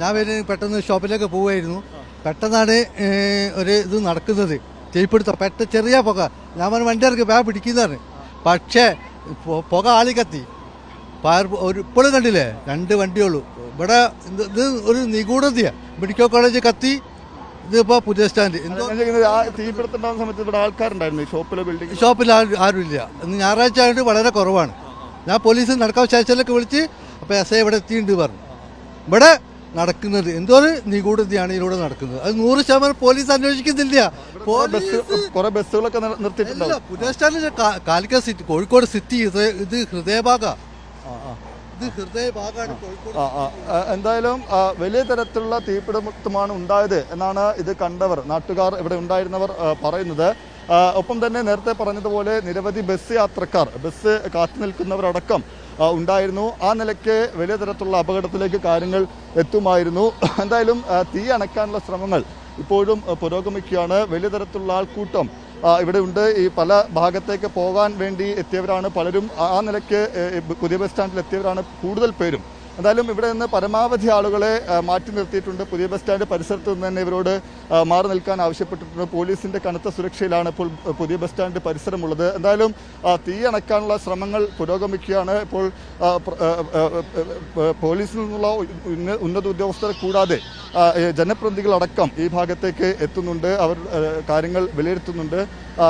ഞാൻ വരുന്ന പെട്ടെന്ന് ഷോപ്പിലേക്ക് പോവുമായിരുന്നു പെട്ടെന്നാണ് ഒരു ഇത് നടക്കുന്നത്. തീപിടുത്തം. പെട്ട ചെറിയ പുക. ഞാൻ പറഞ്ഞു വണ്ടി ഇറക്കി വേ പിടിക്കുന്നതാണ്. പക്ഷേ പുക ആളിക്കത്തി ഫയർ ഒരു ഇപ്പോഴും കണ്ടില്ലേ? രണ്ട് വണ്ടിയുള്ളൂ ഇവിടെ ഇത് ഒരു നിഗൂഢതയാണ് മെഡിക്കൽ കോളേജ് കത്തി. ഇതിപ്പോ പുതിയ സ്റ്റാൻഡ്. എന്തോ ഞാൻ ചോദിക്കുന്നത് ആ തീപിടുത്തം സമയത്ത് ഇവിടെ ആൾക്കാരുണ്ടായിരുന്നു? ഷോപ്പിലെ ബിൽഡിംഗ് ഷോപ്പിൽ ആരും ആരുമില്ല ഇന്ന് ഞായറാഴ്ച ആയതുകൊണ്ട് വളരെ കുറവാണ്. ഞാൻ പോലീസ് നടക്കാൻ സ്റ്റേഷനിലൊക്കെ വിളിച്ച് അപ്പോൾ എസ് ഐ ഇവിടെ എത്തിയിട്ടുണ്ട് പറഞ്ഞു. ഇവിടെ നടക്കുന്നത്. എന്തോ ഒരു നിഗൂഢതയാണ് ഇതിലൂടെ നടക്കുന്നത്. അത് നൂറ് ശതമാനം പോലീസ് അന്വേഷിക്കുന്നില്ല. കുറെ ബസ്സുകളൊക്കെ നിർ- നിർത്തിയിട്ടുണ്ടാവും അല്ല, പുതിയ സ്റ്റാൻഡിൽ കാലിക്കറ്റ് സിറ്റി കോഴിക്കോട് സിറ്റി ഇത് ഇത് ഹൃദയഭാഗ. ഇത് ഹൃദയഭാഗമാണ് കോഴിക്കോട് എന്തായാലും വലിയ തരത്തിലുള്ള തീപിടുത്തമാണ് ഉണ്ടായത് എന്നാണ് ഇത് കണ്ടവർ നാട്ടുകാർ ഇവിടെ ഉണ്ടായിരുന്നവർ പറയുന്നത്. ഒപ്പം തന്നെ നേരത്തെ പറഞ്ഞതുപോലെ നിരവധി ബസ് യാത്രക്കാർ ബസ് കാത്തു നിൽക്കുന്നവരടക്കം ഉണ്ടായിരുന്നു. ആ നിലയ്ക്ക് വലിയ തരത്തിലുള്ള അപകടത്തിലേക്ക് കാര്യങ്ങൾ എത്തുമായിരുന്നു. എന്തായാലും തീ അണയ്ക്കാനുള്ള ശ്രമങ്ങൾ ഇപ്പോഴും പുരോഗമിക്കുകയാണ്. വലിയ തരത്തിലുള്ള ആൾക്കൂട്ടം ഇവിടെ ഉണ്ട്. ഈ പല ഭാഗത്തേക്ക് പോകാൻ വേണ്ടി എത്തിയവരാണ് പലരും. ആ നിലയ്ക്ക് പുതിയ ബസ് സ്റ്റാൻഡിൽ എത്തിയവരാണ് കൂടുതൽ പേരും. എന്തായാലും ഇവിടെ നിന്ന് പരമാവധി ആളുകളെ മാറ്റി നിർത്തിയിട്ടുണ്ട്. പുതിയ ബസ് സ്റ്റാൻഡ് പരിസരത്ത് നിന്ന് തന്നെ ഇവരോട് മാറി നിൽക്കാൻ ആവശ്യപ്പെട്ടിട്ടുണ്ട്. പോലീസിന്റെ കനത്ത സുരക്ഷയിലാണ് ഇപ്പോൾ പുതിയ ബസ് സ്റ്റാൻഡ് പരിസരമുള്ളത്. എന്തായാലും തീ അണയ്ക്കാനുള്ള ശ്രമങ്ങൾ പുരോഗമിക്കുകയാണ്. ഇപ്പോൾ പോലീസിൽ നിന്നുള്ള ഉന്നത ഉദ്യോഗസ്ഥരെ കൂടാതെ ജനപ്രതിനിധികളടക്കം ഈ ഭാഗത്തേക്ക് എത്തുന്നുണ്ട്. അവർ കാര്യങ്ങൾ വിലയിരുത്തുന്നുണ്ട്.